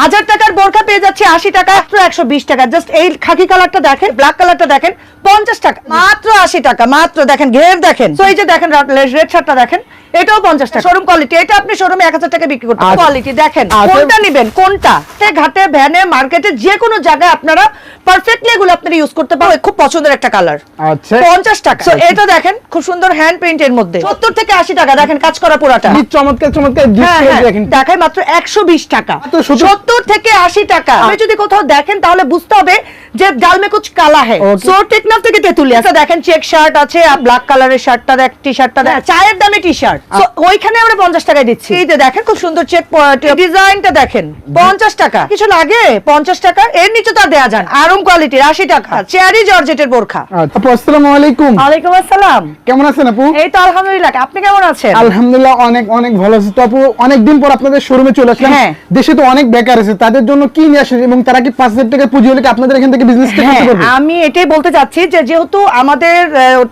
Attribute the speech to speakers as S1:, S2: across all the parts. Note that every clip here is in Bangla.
S1: হাজার টাকার বোরখা পেয়ে যাচ্ছে আশি টাকা একশো বিশ টাকা। জাস্ট এই খাকি কালারটা দেখেন ব্ল্যাক কালারটা দেখেন পঞ্চাশ টাকা মাত্র আশি টাকা মাত্র দেখেন ঘের দেখেন। তো এই যে দেখেন রেড শার্টটা দেখেন এটাও পঞ্চাশ টাকা। শোরুম কোয়ালিটি এটা আপনি শোরুমে এক হাজার টাকা বিক্রি করতে
S2: আচ্ছা।
S1: কোয়ালিটি দেখেন
S2: আচ্ছা।
S1: কোনটা নেবেন কোনটা? ঘাটে ভ্যানে মার্কেটে যে কোনো জায়গায় আপনারা পারফেক্টলি এগুলো আপনারা ইউজ করতে পারবেন। খুব পছন্দের একটা কালার
S2: আচ্ছা।
S1: পঞ্চাশ টাকা। So, এটা দেখেন খুব সুন্দর হ্যান্ড প্রিন্টের মধ্যে। সত্তর থেকে আশি টাকা দেখেন কাজ করা পুরাটা।
S2: কি চমৎকার চমৎকার
S1: হ্যাঁ,
S2: ডিসপ্লে
S1: হ্যাঁ,
S2: দেখেন।
S1: দেখায় মাত্র একশো বিশ টাকা।
S2: মাত্র 70
S1: সত্তর থেকে আশি টাকা। আপনি যদি কোথাও দেখেন তাহলে বুঝতে হবে যে ডাল মে কুচ কালা হ্যাঁ
S2: Okay.
S1: সো টেকনাফ থেকে তেতুলিয়া। আচ্ছা, দেখেন চেক শার্ট আছে ব্ল্যাক কালারের শার্টটা দেখ টি শার্টটা দেখ চায়ের দামে টি শার্ট ওইখানে আমরা পঞ্চাশ টাকায় দিচ্ছি। এই দেখেন খুব সুন্দর চেক ডিজাইনটা দেখেন পঞ্চাশ টাকা। কিছু লাগে? পঞ্চাশ টাকা এর নিচে তো দেওয়া যান আরম কোয়ালিটির আশি টাকা। চেয়ারি জর্জেটের বোরখা।
S2: আচ্ছা আপু আসসালামু আলাইকুম।
S1: ওয়ালাইকুম আসসালাম।
S2: কেমন আছেন আপু?
S1: এই তো আলহামদুলিল্লাহ। আপনি কেমন আছেন?
S2: আলহামদুলিল্লাহ অনেক অনেক ভালো আছি। তো আপু অনেকদিন পর আপনাদের শোরুমে চলে আসলাম।
S1: হ্যাঁ।
S2: দেশে তো অনেক বেকার আছে। তাদের জন্য কি নিয়ে আসেন? এবং তারা কি পাঁচ হাজার টাকা পুঁজি হলে আপনাদের এখান থেকে বিজনেস
S1: হ্যাঁ
S2: করতে পারবে
S1: আমি এটাই বলতে চাচ্ছি যে যেহেতু আমাদের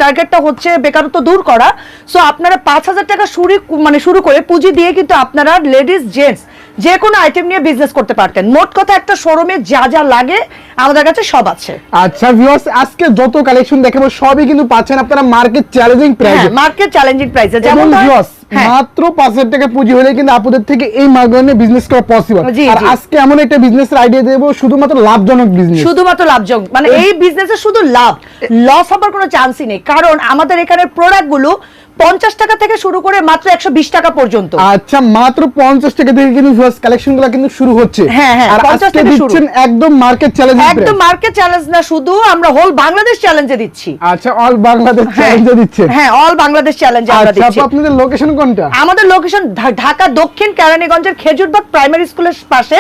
S1: টার্গেটটা হচ্ছে বেকারত্ব দূর করা সো আপনারা পাঁচ হাজার টাকা শুরু মানে শুরু করে পুঁজি দিয়ে কিন্তু আপনারা লেডিস জেন্টস যে কোনো আইটেম নিয়ে বিজনেস করতে পারতেন। মোট কথা একটা শোরুমে যা যা লাগে আমাদের কাছে সব আছে।
S2: আচ্ছা ভিউয়ার্স আজকে যত কালেকশন দেখাবো সবই কিন্তু পাচ্ছেন আপনারা মার্কেট চ্যালেঞ্জিং প্রাইসে
S1: মার্কেট চ্যালেঞ্জিং প্রাইসে যেমন
S2: ভিউয়ার্স
S1: হ্যাঁ।
S2: মাত্র পাঁচ হাজার টাকা পুঁজি হলে কিন্তু আপনাদের থেকে এই মার্গনে বিজনেস করা পসিবল আর আজকে এমন একটা বিজনেস আইডিয়া দেবো শুধুমাত্র লাভজনক বিজনেস
S1: শুধুমাত্র লাভজনক। মানে এই বিজনেসে শুধু লাভ। লস হবার কোনো চান্সই নেই। কারণ আমাদের এখানে প্রোডাক্টগুলো পঞ্চাশ টাকা থেকে শুরু করে মাত্র একশো বিশ টাকা পর্যন্ত।
S2: আচ্ছা মাত্র পঞ্চাশ টাকা থেকে কিন্তু কালেকশনগুলো কিন্তু শুরু হচ্ছে।
S1: হ্যাঁ, হ্যাঁ,
S2: আর
S1: 50
S2: আজকে
S1: থেকে শুরু।
S2: দিচ্ছেন একদম মার্কেট চ্যালেঞ্জিং
S1: একদম মার্কেট চ্যালেঞ্জ না শুধু আমরা হোল বাংলাদেশ চ্যালেঞ্জে দিচ্ছি।
S2: আচ্ছা অল বাংলাদেশ চ্যালেঞ্জে দিচ্ছেন।
S1: হ্যাঁ অল বাংলাদেশ চ্যালেঞ্জে আমরা
S2: আচ্ছা
S1: দিচ্ছি।
S2: আপনাদের লোকেশন কোনটা?
S1: আমাদের লোকেশন ঢাকা দক্ষিণ কেরানীগঞ্জের খেজুরবাগ প্রাইমারি স্কুলের পাশে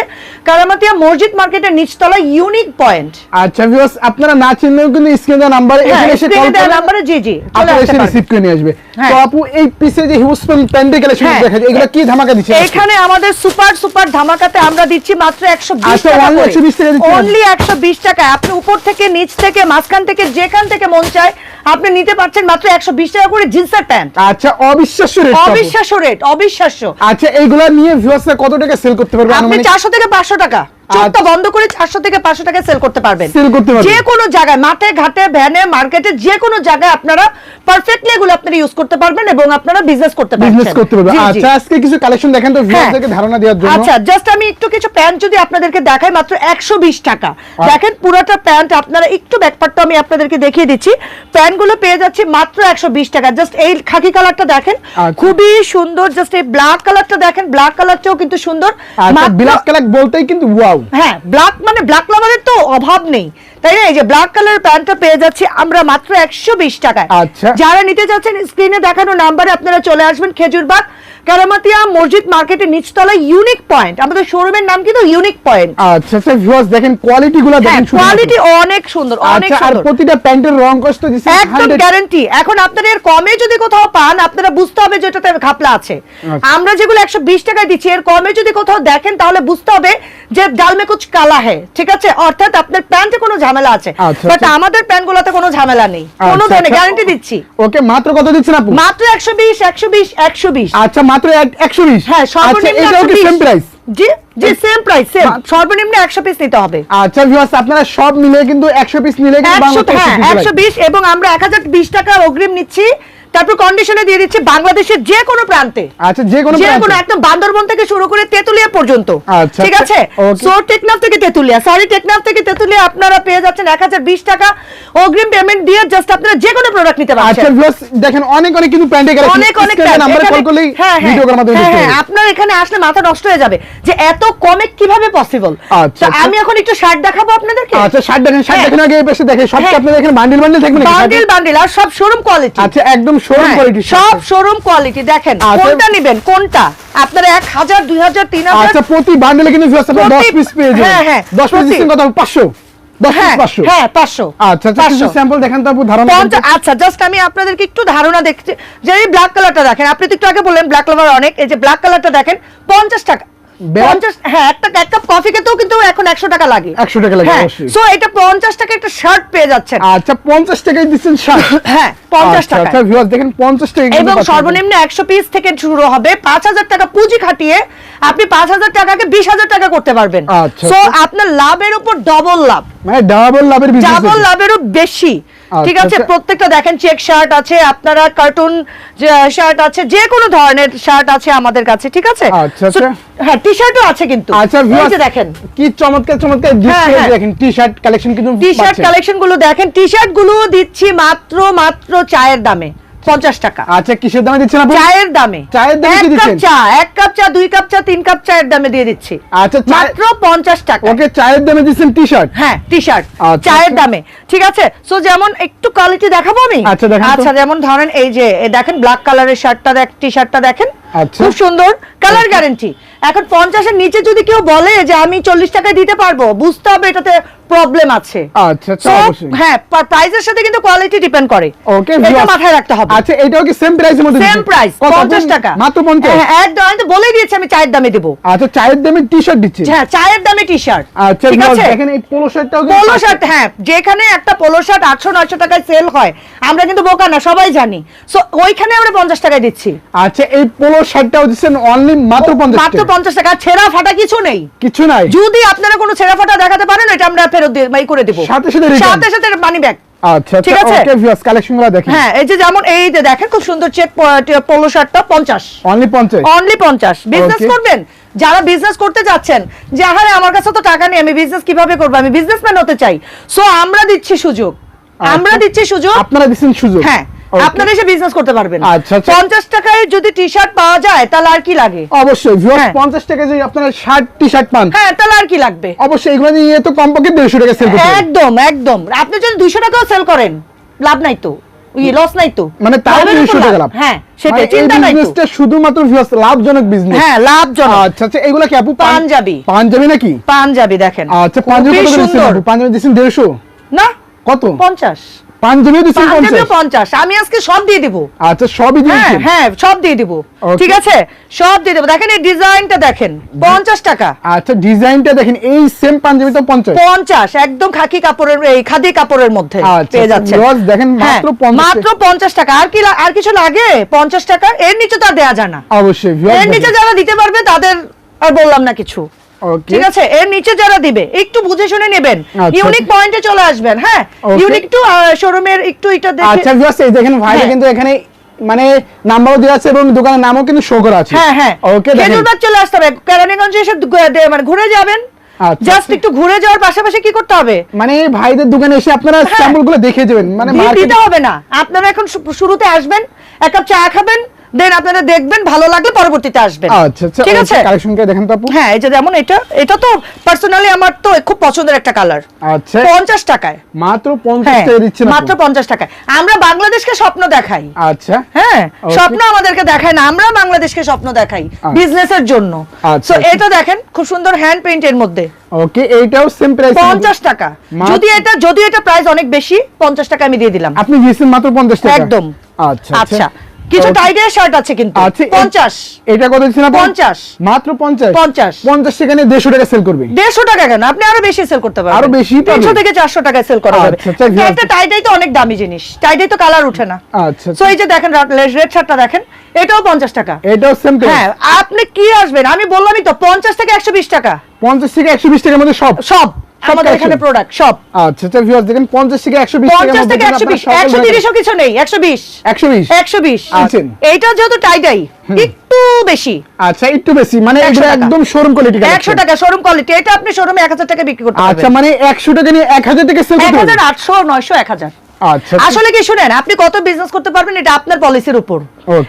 S1: কারামাতিয়া মসজিদ মার্কেটের নিচতলা ইউনিক পয়েন্ট
S2: আচ্ছা ভিউয়ার্স আপনারা না চিনলেও কিন্তু স্ক্রিনে নাম্বারে
S1: হ্যাঁ
S2: এখানে এসে কল করবেন
S1: নাম্বারে জি জি
S2: আপনারা এসে রিসিভ করে নিয়ে আসবে।
S1: হ্যাঁ।
S2: তো আপু এই পিসে যে কালেকশন
S1: হ্যাঁ।
S2: দেখা যায় এগুলো কি ধামাকা দিচ্ছে
S1: এখানে আমাদের সুপার সুপার ধামাকাতে আমরা দিচ্ছি মাত্র একশো বিশ
S2: আচ্ছা,
S1: টাকা
S2: 120 টাকা
S1: অনলি একশো বিশ টাকা। আপনি উপর থেকে নিচ থেকে মাঝখান থেকে যেখান থেকে মন চায় আপনি নিতে পারছেন মাত্র একশো বিশ টাকা করে জিন্সের প্যান্ট।
S2: আচ্ছা অবিশ্বাস্য রেট
S1: অবিশ্বাস্য রেট অবিশ্বাস্য।
S2: আচ্ছা এইগুলা নিয়ে ভিউয়ার্সরা কত টাকা সেল করতে পারবে
S1: আপনি
S2: আনুমানিক?
S1: চারশো থেকে পাঁচশো টাকা। চোখটা
S2: আচ্ছা।
S1: বন্ধ করে চারশো থেকে পাঁচশো টাকা সেল করতে পারবেন।
S2: পারবেন।
S1: যে কোনো জায়গায় মাঠে ঘাটে ভ্যানে মার্কেটে যে কোনো জায়গায় আপনারা পারফেক্টলি এগুলো আপনারা ইউজ করতে পারবেন এবং আপনারা বিজনেস করতে পারবেন
S2: বিজনেস করতে পারবে আচ্ছা আজকে কিছু কালেকশন দেখেন তো ভিউয়ারদেরকে ধারণা দেওয়ার জন্য।
S1: আচ্ছা জাস্ট আমি একটু কিছু প্যান্ট যদি আপনাদেরকে দেখাই মাত্র একশো বিশ টাকা।
S2: আচ্ছা।
S1: দেখেন পুরোটা প্যান্ট আপনারা একটু ব্যাকপারটা আমি আপনাদেরকে দেখিয়ে দিচ্ছি। প্যান্টগুলো পেয়ে যাচ্ছি মাত্র একশো বিশ টাকা। জাস্ট এই খাকি কালারটা দেখেন
S2: আচ্ছা।
S1: খুবই সুন্দর। জাস্ট এই ব্ল্যাক কালারটা দেখেন ব্ল্যাক কালারটাও কিন্তু সুন্দর।
S2: আচ্ছা
S1: মাত্র-
S2: বিলাক বলতেই কিন্তু ওয়াও
S1: হ্যাঁ ব্ল্যাক মানে ব্ল্যাক লাভারের তো অভাব নেই। তাই না? এই যে ব্ল্যাক কালার প্যান্টটা পেয়ে যাচ্ছি আমরা মাত্র একশো বিশ টাকায়।
S2: আচ্ছা।
S1: যারা নিতে যাচ্ছেন স্ক্রিনে দেখানো নাম্বারে আপনারা চলে আসবেন খেজুরবাগ কারামাতিয়া মসজিদ মার্কেটের নিচতলা ইউনিক পয়েন্ট আমাদের শোরুমের নাম কিন্তু ইউনিক পয়েন্ট
S2: আচ্ছা আচ্ছা ভিউয়ার্স দেখেন কোয়ালিটি গুলো
S1: হ্যাঁ
S2: দেখেন শুধু
S1: কোয়ালিটি অনেক সুন্দর অনেক
S2: আচ্ছা আর প্রতিটা প্যান্টের রং কষ্ট দিচ্ছে
S1: একদম গ্যারান্টি এখন আপনাদের এর কমে যদি কোথাও পান আপনারা বুঝতে হবে যে এটাতে ঘাপলা আছে।
S2: আচ্ছা।
S1: আমরা যেগুলো একশো বিশ টাকায় দিচ্ছি এর কমে যদি কোথাও দেখেন তাহলে বুঝতে হবে যে ডাল মে কালা ঠিক আছে? অর্থাৎ আপনার প্যান্টে কোনো ঝামেলা আছে।
S2: আচ্ছা,
S1: বাট
S2: আচ্ছা।
S1: আমাদের প্যানগুলোতে কোনো ঝামেলা নেই। কোনো
S2: আচ্ছা,
S1: ধরনের
S2: আচ্ছা।
S1: গ্যারান্টি দিচ্ছি।
S2: ওকে মাত্র কত দিচ্ছেন আপু?
S1: মাত্র একশো বিশ একশো বিশ একশো বিশ।
S2: আচ্ছা মাত্র একশো বিশ?
S1: হ্যাঁ
S2: আচ্ছা
S1: সর্বনিম্ন
S2: এটাও কি
S1: 120
S2: সেম প্রাইস
S1: জি জি সেম প্রাইস সেম সর্বনিম্ন একশো পিস নিতে হবে।
S2: আচ্ছা ভিউয়ার্স আপনারা সব মিলে কিন্তু একশো পিস নিলে কিন্তু
S1: একশো
S2: বাংলাদেশে
S1: হ্যাঁ। এবং আমরা এক হাজার বিশ টাকা অগ্রিম নিচ্ছি। তারপর কন্ডিশনে দিয়ে দিচ্ছি বাংলাদেশের যে কোনো প্রান্তে
S2: আচ্ছা যে কোনো
S1: যে। কোনো একদম বান্দরবন থেকে শুরু করে তেতুলিয়া পর্যন্ত
S2: আচ্ছা,
S1: ঠিক আছে. সো টেকনাফ থেকে তেতুলিয়া সরি টেকনাফ থেকে তেতুলিয়া আপনারা পেয়ে যাচ্ছেন এক হাজার বিশ টাকা অগ্রিম পেমেন্ট দিয়ে জাস্ট আপনারা যে কোনো প্রোডাক্ট নিতে
S2: আচ্ছা
S1: পারছেন
S2: ভিউয়ার্স দেখেন অনেক অনেক কিন্তু প্যান্টে গেলে
S1: অনেক অনেক
S2: নাম্বারে কল করলেই
S1: হ্যাঁ, হ্যাঁ,
S2: ভিডিও করার মাধ্যমে
S1: হ্যাঁ,
S2: দেখতে
S1: হ্যাঁ,
S2: পারবেন।
S1: আপনার এখানে আসলে মাথা নষ্ট হয়ে যাবে যে এত কমে কীভাবে পসিবল
S2: আচ্ছা, আচ্ছা।
S1: আমি এখন একটু শার্ট দেখাবো আপনাদেরকে
S2: আচ্ছা ষাট দেখেন
S1: হ্যাঁ।
S2: দেখেন আগে পাশে দেখেন সব কি
S1: হ্যাঁ।
S2: আপনাদের এখানে বান্ডিল বান্ডিল নাকি
S1: বান্ডিল বান্ডিল আর সব শোরুম কোয়ালিটি
S2: আচ্ছা একদম শোরুম কোয়ালিটি
S1: সব শোরুম কোয়ালিটি দেখেন
S2: আচ্ছা।
S1: কোনটা নেবেন? কোনটা? আপনারা এক হাজার দুই হাজার তিন হাজার?
S2: আচ্ছা প্রতি বান্ডেলে কিন্তু ভিউয়ার্স আপনারা 10 পিস পেয়ে যাবেন।
S1: হ্যাঁ, হ্যাঁ,
S2: 10 পিস দিচ্ছেন কত 500 10 পিস
S1: হ্যাঁ
S2: 500
S1: হ্যাঁ পাঁচশো।
S2: আচ্ছা আচ্ছা কিছু স্যাম্পল দেখান তো আপু ধারণা
S1: পঞ্চাশ আচ্ছা জাস্ট আমি আপনাদেরকে একটু ধারণা দেখছি। যে ব্ল্যাক কালারটা দেখেন আপনি তো একটু আগে বললেন ব্ল্যাক কালার অনেক। এই যে ব্ল্যাক কালারটা দেখেন পঞ্চাশ টাকা। পঞ্চাশ হ্যাঁ একটা এক কাপ কফি খেতেও কিন্তু এখন একশো টাকা লাগে
S2: 100 টাকা লাগে
S1: হ্যাঁ সো এটা পঞ্চাশ টাকা একটা শার্ট পেয়ে যাচ্ছেন।
S2: আচ্ছা 50 টাকায় দিচ্ছেন শার্ট
S1: হ্যাঁ। পঞ্চাশ
S2: আচ্ছা
S1: টাকা
S2: আচ্ছা ভিউয়ার্স দেখেন 50 টাকা
S1: এবং সর্বনিম্ন একশো পিস থেকে শুরু হবে পাঁচ হাজার টাকা পুঁজি খাটিয়ে আপনি পাঁচ হাজার টাকাকে বিশ হাজার টাকা করতে পারবেন।
S2: আচ্ছা,
S1: সো
S2: আচ্ছা।
S1: আপনার লাভের উপর ডবল লাভ।
S2: মানে ডাবল লাভের বিজনেস
S1: ডাবল লাভেরও বেশি। ঠিক
S2: আচ্ছা,
S1: আছে?
S2: আচ্ছা।
S1: প্রত্যেকটা দেখেন চেক শার্ট আছে আপনারা কার্টুন শার্ট আছে যে কোনো ধরনের শার্ট আছে আমাদের কাছে ঠিক আছে। হ্যাঁ টি শার্টও আছে কিন্তু।
S2: আচ্ছা
S1: দেখেন।
S2: কি চমৎকার চমৎকার। দেখেন টি-শার্ট কালেকশন কিন্তু
S1: টি শার্ট কালেকশনগুলো দেখেন টি শার্টগুলো দিচ্ছি মাত্র মাত্র চায়ের দামে পঞ্চাশ টাকা।
S2: আচ্ছা কিসের দামে দিচ্ছেন আপনি?
S1: চায়ের দামে।
S2: চায়ের দামে কি দিচ্ছেন?
S1: চা এক কাপ চা দুই কাপ চা তিন কাপ চায়ের দামে দিয়ে দিচ্ছি।
S2: আচ্ছা
S1: মাত্র পঞ্চাশ টাকা।
S2: ওকে চায়ের দামে দিচ্ছেন টি-শার্ট
S1: হ্যাঁ টি শার্ট
S2: আচ্ছা,
S1: চায়ের
S2: আচ্ছা।
S1: দামে। ঠিক আছে? সো যেমন একটু কোয়ালিটি দেখাবো আমি?
S2: আচ্ছা,
S1: আচ্ছা যেমন ধরেন এই যে দেখেন ব্ল্যাক কালারের শার্টটা দেখ টি শার্টটা দেখেন। খুব সুন্দর কালার গ্যারান্টি এখন পঞ্চাশের নিচে যদি কেউ বলে যে আমি চল্লিশ টাকায় দিতে পারব বুঝতে হবে এটাতে প্রবলেম আছে।
S2: আচ্ছা আচ্ছা
S1: হ্যাঁ প্রাইসের সাথে কিন্তু কোয়ালিটি ডিপেন্ড করে।
S2: ওকে
S1: এটা মাথায় রাখতে হবে।
S2: আচ্ছা এটাও কি সেম প্রাইসের মধ্যে
S1: সেম প্রাইস
S2: কত?
S1: পঞ্চাশ টাকা।
S2: মাত্র 50
S1: হ্যাঁ, একদম আমি তো বলে দিয়েছি আমি চায়ের দামে দেবো।
S2: আচ্ছা চায়ের দামে টি-শার্ট দিচ্ছি।
S1: হ্যাঁ চায়ের দামে টি শার্ট
S2: আচ্ছা
S1: ঠিক আছে?
S2: দেখেন এই পোলো শার্টটাও
S1: পোলো শার্ট হ্যাঁ যেখানে একটা পোলো শার্ট আটশো নয়শো টাকায় সেল হয় আমরা কিন্তু বোকা না সবাই জানি। সো ওইখানে আমরা পঞ্চাশ টাকায় দিচ্ছি।
S2: আচ্ছা এই পোলো শার্টটাও দিচ্ছেন অনলি মাত্র 50
S1: মাত্র
S2: টাকা।
S1: পঞ্চাশ টাকা ছেঁড়া ফাটা কিছু নেই।
S2: কিছু নাই।
S1: যদি আপনারা কোনো ছেঁড়া ফাটা দেখাতে পারেন এটা আমরা ফেরত দিয়ে এই করে দেবো।
S2: সাথে সাথে
S1: সাথে সাথে মানি ব্যাগ
S2: আচ্ছা
S1: ঠিক
S2: আচ্ছা
S1: আছে?
S2: ওকে ভিউয়ার্স কালেকশনগুলো দেখেন
S1: হ্যাঁ এই যে যেমন এই যে দেখেন খুব সুন্দর চেক পোলো শার্টটা পঞ্চাশ।
S2: অনলি 50
S1: অনলি পঞ্চাশ। বিজনেস করবেন? যারা বিজনেস করতে যাচ্ছেন যে আরে আমার কাছে তো টাকা নেই আমি বিজনেস কীভাবে করব? আমি বিজনেসম্যান হতে চাই। সো আমরা দিচ্ছি সুযোগ। আমরা
S2: আচ্ছা।
S1: দিচ্ছি সুযোগ।
S2: আপনারা দিচ্ছেন সুযোগ।
S1: হ্যাঁ. আপনারা এসে বিজনেস করতে পারবেন।
S2: আচ্ছা, আচ্ছা।
S1: পঞ্চাশ টাকায় যদি টি শার্ট পাওয়া যায় তাহলে আর কি লাগে?
S2: অবশ্যই
S1: হ্যাঁ।
S2: 50 টাকা যদি আপনারা শার্ট টি-শার্ট পান
S1: হ্যাঁ তাহলে আর কি লাগবে?
S2: অবশ্যই এগুলো নিয়ে তো কমপক্ষে 150 টাকা সেল
S1: একদম একদম। আপনি যদি দুইশো টাকাও সেল করেন লাভ নাই তো। লস নাই তো।
S2: মানে
S1: উপর
S2: 300 টাকা লাভ।
S1: হ্যাঁ সেটাই
S2: মানে
S1: চিন্তা নাই
S2: বিজনেসটা শুধুমাত্র ভিউয়ার্স লাভজনক বিজনেস
S1: হ্যাঁ লাভজনক।
S2: আচ্ছা আচ্ছা এগুলো কি আপু
S1: পাঞ্জাবি।
S2: পাঞ্জাবি নাকি?
S1: পাঞ্জাবি দেখেন।
S2: আচ্ছা পাঞ্জাবি কত করে? পাঞ্জাবি দিচ্ছেন 150
S1: না
S2: কত?
S1: পঞ্চাশ।
S2: পাঞ্জাবিও দিচ্ছেন
S1: পাঞ্জাবিও
S2: 50
S1: আমি আজকে সব দিয়ে দিব।
S2: আচ্ছা সবই
S1: হ্যাঁ
S2: দিয়েছেন
S1: হ্যাঁ সব দিয়ে দিব। ঠিক আছে? সব দিয়ে দেবো। দেখেন এই ডিজাইনটা দেখেন। পঞ্চাশ টাকা।
S2: আচ্ছা ডিজাইনটা দেখেন এই সেম পাঞ্জাবি তো 50
S1: পঞ্চাশ একদম খাকি কাপড়ের এই খাদি কাপড়ের মধ্যে
S2: আচ্ছা,
S1: পেয়ে
S2: আচ্ছা,
S1: যাচ্ছে
S2: দেখেন মাত্র 50
S1: মাত্র পঞ্চাশ টাকা। আর কি আর কিছু লাগে? পঞ্চাশ টাকা? এর নিচে তো আর দেওয়া যায় না।
S2: অবশ্যই
S1: এর নিচে যারা দিতে পারবে তাদের আর বললাম না কিছু. ঠিক আছে এর নিচে যারা দিবে একটু বুঝে শুনে নেবেন।
S2: আচ্ছা।
S1: ইউনিক পয়েন্টে চলে আসবেন হ্যাঁ? ইউনিক টু শোরুমের একটু এটা দেখে
S2: আচ্ছা ভিউয়ার্স এই দেখেন ভাই
S1: হ্যাঁ।
S2: কিন্তু এখানে মানে নাম্বারও দেওয়া আছে এবং দোকানের নামও কিন্তু শো করা আছে।
S1: হ্যাঁ হ্যাঁ।
S2: ওকে
S1: খেজুরবাগ চলে আসতে হবে। কেরানীগঞ্জে এসে মানে ঘুরে যাবেন।
S2: আচ্ছা,
S1: জাস্ট
S2: আচ্ছা।
S1: একটু ঘুরে যাওয়ার পাশাপাশি কি করতে হবে?
S2: মানে ভাইদের দোকানে এসে আপনারা। স্যাম্পলগুলো দেখে যাবেন মানে
S1: দিতে হবে না। আপনারা এখন শুরুতে আসবেন এক কাপ চা খাবেন দেন আপনারা দেখবেন ভালো লাগলে পরবর্তীতে আসবেন।
S2: আচ্ছা আচ্ছা
S1: ঠিক আছে?
S2: কালেকশন কে দেখেন তো আপু?
S1: হ্যাঁ এই যে যেমন এটা এটা তো পার্সোনালি আমার তো খুব পছন্দের একটা কালার
S2: আচ্ছা।
S1: পঞ্চাশ টাকায়।
S2: মাত্র 50
S1: হ্যাঁ
S2: টাকা দিচ্ছেন
S1: মাত্র পঞ্চাশ টাকায়। আমরা বাংলাদেশকে স্বপ্ন দেখাই।
S2: আচ্ছা।
S1: হ্যাঁ স্বপ্ন আমাদেরকে দেখায় না আমরা বাংলাদেশকে স্বপ্ন দেখাই। বিজনেসের জন্য।
S2: আচ্ছা,
S1: তো
S2: আচ্ছা।
S1: এটা দেখেন খুব সুন্দর হ্যান্ড পেইন্টের মধ্যে।
S2: ওকে এইটাও সেম প্রাইস
S1: পঞ্চাশ টাকা।
S2: মাত্র-
S1: যদি এটা যদি এটা প্রাইস অনেক বেশি পঞ্চাশ টাকা আমি দিয়ে দিলাম।
S2: আপনি দিয়েছেন মাত্র 50 টাকা।
S1: একদম।
S2: আচ্ছা।
S1: আচ্ছা। কিছু. টাইডের শার্ট আছে কিন্তু।
S2: আচ্ছা এ-
S1: পঞ্চাশ।
S2: এটা কত দিচ্ছেন আপনি
S1: 50
S2: মাত্র 50
S1: 50
S2: 50 সেখানে 150 টাকা সেল করবে।
S1: দেড়শো টাকা কেন? আপনি আরও বেশি সেল করতে পারবেন।
S2: আরও বেশি পাবে?
S1: তিনশো থেকে চারশো টাকায় সেল করা যাবে।
S2: আচ্ছা, আচ্ছা,
S1: একটা টাইডাই তো অনেক দামি জিনিস। টাইডাই তো কালার ওঠে না।
S2: আচ্ছা
S1: সো এই যে দেখেন রেড শার্টটা দেখেন এটাও পঞ্চাশ টাকা।
S2: এটাও সেম
S1: হ্যাঁ আপনি কি আসবেন? আমি বললামই তো পঞ্চাশ থেকে একশো বিশ টাকা।
S2: 50 থেকে 120 টাকার মধ্যে সব।
S1: সব। আমাদের এখানে প্রোডাক্ট সব।
S2: আচ্ছা আচ্ছা ভিউয়ার্স দেখেন 50 থেকে 120 টাকার
S1: পঞ্চাশ
S2: মধ্যে
S1: থেকে
S2: কিন্তু
S1: একশো বিশ
S2: আপনারা সকল
S1: একশো
S2: ধরনের-
S1: তিরিশও কিছু নেই একশো বিশ।
S2: 120
S1: একশো বিশ।
S2: আছেন।
S1: এইটা যেহেতু টাইডাই একটু বেশি।
S2: আচ্ছা একটু বেশি মানে
S1: 100
S2: এগুলো একদম শোরুম কোয়ালিটি
S1: একশো টাকা শোরুম কোয়ালিটি এটা আপনি শোরুমে টাকা বিক্রি করতে
S2: আচ্ছা মানে 100 টাকা নিয়ে 1000 টাকা সেল
S1: এক
S2: করতে
S1: হাজার
S2: হবে
S1: আটশো নয়শো এক হাজার।
S2: আচ্ছা
S1: আসলে কি শুনেন আপনি কত বিজনেস করতে পারবেন এটা আপনার পলিসির উপর।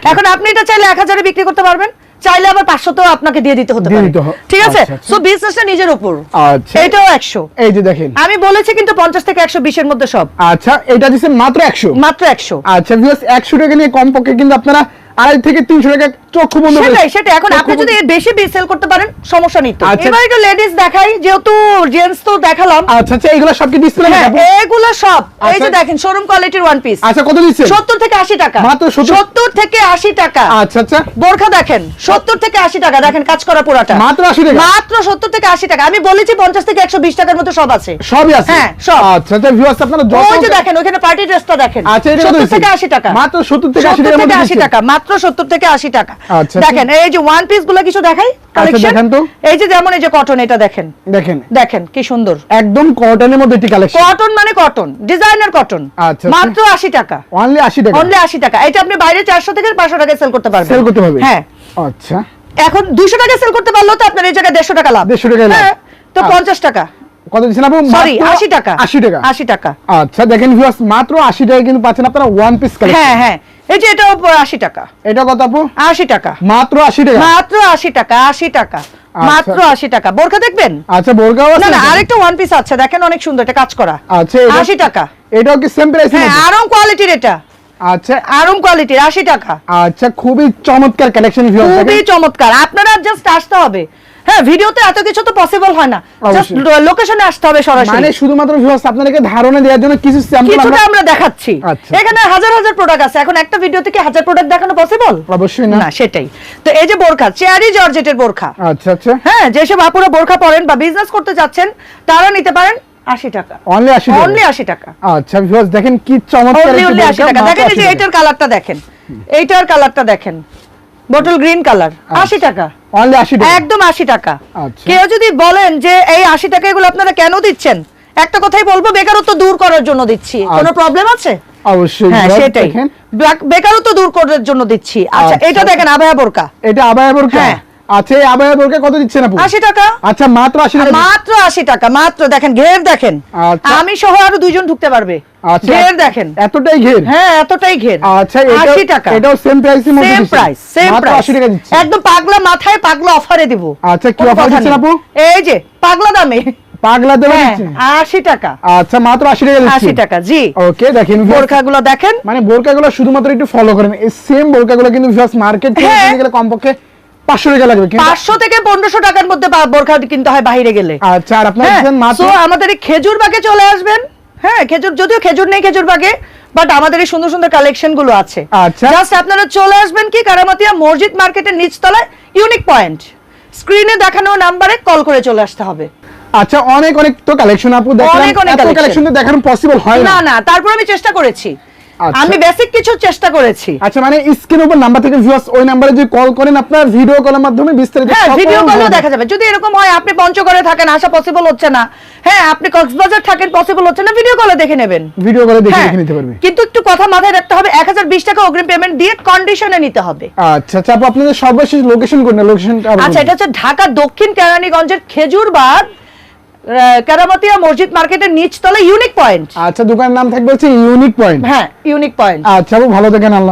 S1: এখন আপনি এটা চাইলে এক হাজারে বিক্রি করতে পারবেন। চাইলে আবার পাঁচশো তো আপনাকে দিয়ে দিতে হতে পারে। ঠিক আছে?
S2: আচ্ছা, আচ্ছা।
S1: সো বিজনেসটা নিজের উপর।
S2: আচ্ছা।
S1: এটাও একশো।
S2: এই যে দেখেন।
S1: আমি বলেছি কিন্তু পঞ্চাশ থেকে একশো বিশের মধ্যে সব।
S2: আচ্ছা এটা দিচ্ছে মাত্র 100
S1: মাত্র একশো।
S2: আচ্ছা একশো 100 টাকা নিয়ে কম পক্ষে কিন্তু আপনারা আড়াই থেকে তিনশো টাকা চক্ষু বন্ধ
S1: সেটাই সেটাই। এখন আপনি যদি এর বেশি সেল করতে পারেন সমস্যা নেই তো।
S2: আচ্ছা।
S1: এবার একটু লেডিস দেখাই যেহেতু জেন্টস তো দেখালাম।
S2: আচ্ছা আচ্ছা এগুলো সব কি ডিসপ্লে
S1: হ্যাঁ এগুলো সব। এই যে
S2: আচ্ছা।
S1: দেখেন শোরুম কোয়ালিটির ওয়ান পিস
S2: আচ্ছা কত দিচ্ছেন
S1: সত্তর থেকে আশি টাকা।
S2: মাত্র 70
S1: থেকে আশি টাকা।
S2: আচ্ছা আচ্ছা।
S1: বোরখা দেখেন সত্তর থেকে আশি টাকা। দেখেন কাজ করা পুরাটা।
S2: মাত্র 80 টাকা?
S1: মাত্র সত্তর থেকে আশি টাকা। আমি বলেছি পঞ্চাশ থেকে একশো বিশ টাকার মতো সব আছে।
S2: সবই আছে?
S1: হ্যাঁ, সব।
S2: আচ্ছা আচ্ছা ভিউয়ার্স আপনারা
S1: ওই যে দেখেন ওখানে পার্টি ড্রেসটা দেখেন।
S2: আচ্ছা এটা কত
S1: সত্তর
S2: দিচ্ছেন?
S1: থেকে আশি টাকা।
S2: মাত্র 70 থেকে 80
S1: সত্তর থেকে আশি টাকা। মাত্র সত্তর থেকে আশি টাকা।
S2: আচ্ছা,
S1: দেখেন এই যে ওয়ান পিসগুলো কিছু দেখাই কালেকশন এই যে যেমন এই যে কটন এটা দেখেন।
S2: দেখেন।
S1: দেখেন কি সুন্দর।
S2: একদম কটনের মধ্যে একটি কালেকশন
S1: কটন মানে কটন ডিজাইনার কটন
S2: আচ্ছা,
S1: মাত্র আশি টাকা।
S2: অনলি 80 টাকা?
S1: অনলি আশি টাকা। এটা আপনি বাইরে চারশো থেকে পাঁচশো টাকায় সেল করতে পারবেন।
S2: সেল করতে হবে
S1: হ্যাঁ।
S2: আচ্ছা।
S1: এখন দুশো টাকা সেল করতে পারলেও তো আপনার এই জায়গায় দেড়শো টাকা লাভ।
S2: 150 টাকা লাভ।
S1: হ্যাঁ তো
S2: আচ্ছা।
S1: পঞ্চাশ টাকা।
S2: কত দিচ্ছেন আপু?
S1: সরি
S2: মাত্র
S1: আশি টাকা।
S2: 80 টাকা।
S1: আশি টাকা।
S2: আচ্ছা দেখেন ভিউয়ার্স মাত্র 80 টাকা কিন্তু পাচ্ছেন আপনারা ওয়ান পিস কালেকশন
S1: হ্যাঁ হ্যাঁ। এই যে আশি টাকা।
S2: এটা কত আপু?
S1: আশি টাকা।
S2: মাত্র 80 টাকা?
S1: মাত্র আশি টাকা আশি টাকা। মাত্র আশি টাকা। বোরখা দেখবেন?
S2: আচ্ছা বোরকাও
S1: না
S2: আছে
S1: না আরেকটা ওয়ান পিস আছে দেখেন অনেক সুন্দর এটা কাজ করা।
S2: আচ্ছা এটা-
S1: আশি টাকা।
S2: এটাও কি সেম প্রাইস
S1: হ্যাঁ আরম কোয়ালিটির এটা।
S2: আচ্ছা।
S1: আরম কোয়ালিটির আশি টাকা।
S2: আচ্ছা খুবই চমৎকার কালেকশন
S1: খুবই চমৎকার। আপনারা জাস্ট আসতে হবে। হ্যাঁ ভিডিওতে এত কিছু তো পসিবল হয় না। জাস্ট লোকেশনে আসতে হবে সরাসরি।
S2: মানে শুধুমাত্র ভিউয়ার্স আপনাদেরকে ধারণা দেওয়ার জন্য কিছু স্যাম্পল আমরা
S1: আমরা দেখাচ্ছি।
S2: আচ্ছা।
S1: এখানে হাজার হাজার প্রোডাক্ট আছে। এখন একটা ভিডিও থেকে হাজার প্রোডাক্ট দেখানো পসিবল
S2: অবশ্যই না।
S1: না সেটাই। তো এই যে বোরখা চেয়ারি জর্জেটের বোরখা।
S2: আচ্ছা আচ্ছা।
S1: হ্যাঁ যেসব আপুরা বোরখা পরেন বা বিজনেস করতে যাচ্ছেন তারা নিতে পারেন আশি টাকা।
S2: অনলি 80 টাকা।
S1: অনলি আশি টাকা।
S2: আচ্ছা ভিউয়ার্স দেখেন কি চমৎকার
S1: অনলি আশি টাকা। দেখেন এই যে
S2: 80।
S1: এইটার কালারটা দেখেন। এইটার কালারটা দেখেন। বটল গ্রিন কালার আশি টাকা।
S2: অনলি 80 টাকা?
S1: একদম আশি টাকা।
S2: আচ্ছা।
S1: কেউ যদি বলেন যে এই আশি টাকা এগুলো আপনারা কেন দিচ্ছেন? একটা কথাই বলব বেকারত্ব দূর করার জন্য দিচ্ছি। কোনো
S2: আচ্ছা।
S1: প্রবলেম আছে?
S2: অবশ্যই।
S1: হ্যাঁ সেটাই।
S2: দেখেন।
S1: বেকারত্ব দূর করার জন্য দিচ্ছি। আচ্ছা
S2: আচ্ছা।
S1: এটা দেখেন আবায়া বোরকা।
S2: এটা আবায়া বোরকা?
S1: হ্যাঁ।
S2: আচ্ছা এই আবায়া বোরকা কত দিচ্ছেন আপু
S1: আশি টাকা।
S2: আচ্ছা মাত্র 80 টাকা
S1: মাত্র আশি টাকা মাত্র দেখেন ঘের দেখেন।
S2: আচ্ছা।
S1: আমি সহ আরও দুইজন ঢুকতে পারবে।
S2: আচ্ছা
S1: ঘের দেখেন।
S2: এতটাই ঘের?
S1: হ্যাঁ এতটাই ঘের।
S2: আচ্ছা এটা
S1: আশি টাকা।
S2: এটাও সেম প্রাইসের মধ্যে
S1: সেম প্রাইস সেম প্রাইস
S2: 80 টাকা দিচ্ছেন।
S1: একদম পাগলা মাথায় পাগলা অফারে দিব।
S2: আচ্ছা, কি
S1: কথা
S2: দিচ্ছেন আপু?
S1: এই যে পাগলা দামে।
S2: পাগলা দেওয়া
S1: হ্যাঁ আশি টাকা।
S2: আচ্ছা মাত্র 80 টাকা
S1: আশি টাকা জি।
S2: ওকে দেখেন
S1: বোরখাগুলো দেখেন।
S2: মানে বোরকাগুলো শুধুমাত্র একটু ফলো করেন। এই সেম বোরকাগুলো কিন্তু মার্কেট থেকে
S1: হ্যাঁ।
S2: গেলে কমপক্ষে 500 টাকা লাগবে
S1: পাঁচশো থেকে পনেরোশো টাকার মধ্যে বোরখা কিনতে হয় বাইরে গেলে।
S2: আচ্ছা আর আপনারা
S1: হ্যাঁ
S2: দিচ্ছেন মাত্র
S1: so আমাদের খেজুর বাগে চলে আসবেন। হ্যাঁ খেজুর যদিও খেজুর নেই খেজুর বাগে বাট আমাদের এই সুন্দর সুন্দর কালেকশনগুলো আছে।
S2: আচ্ছা।
S1: জাস্ট আপনারা চলে আসবেন কি? কারামাতিয়া মসজিদ মার্কেটের নিচতলায় ইউনিক পয়েন্ট স্ক্রিনে দেখানো নাম্বারে কল করে চলে আসতে হবে।
S2: আচ্ছা অনেক অনেক তো কালেকশন আপু দেখলাম।
S1: অনেক অনেক
S2: এত কালেকশন দেখানো পসিবল হয়
S1: না তারপর আমি চেষ্টা করেছি। আমি বেসিক কিছু চেষ্টা করেছি।
S2: আচ্ছা মানে স্ক্রিন উপর নাম্বার থেকে ভিউয়ার্স ওই নাম্বারে যদি কল করেন আপনার ভিডিও কলের মাধ্যমে বিস্তারিত
S1: হ্যাঁ ভিডিও কলেও। দেখা যাবে। যদি এরকম হয় আপনি পঞ্চগড়ে থাকেন আসা পসিবল হচ্ছে না। হ্যাঁ আপনি কক্সবাজার থাকেন পসিবল হচ্ছে না। ভিডিও কলে দেখে নেবেন।
S2: ভিডিও কলে দেখে
S1: হ্যাঁ,
S2: দেখে নিতে পারবে।
S1: কিন্তু একটু কথা মাথায় রাখতে হবে এক হাজার বিশ টাকা অগ্রিম পেমেন্ট দিয়ে কন্ডিশনে নিতে হবে।
S2: আচ্ছা আচ্ছা আপু আপনাদের সর্বশেষ লোকেশন কোন লোকেশনটা
S1: আচ্ছা এটা হচ্ছে ঢাকা দক্ষিণ কেরানীগঞ্জের খেজুরবাগ। কেরামতিয়া মসজিদ মার্কেটের নিচতলা ইউনিক পয়েন্ট
S2: আচ্ছা দোকানের নাম থাকবে হচ্ছে ইউনিক পয়েন্ট
S1: হ্যাঁ ইউনিক পয়েন্ট
S2: আচ্ছা ভালো থাকেন আল্লাহ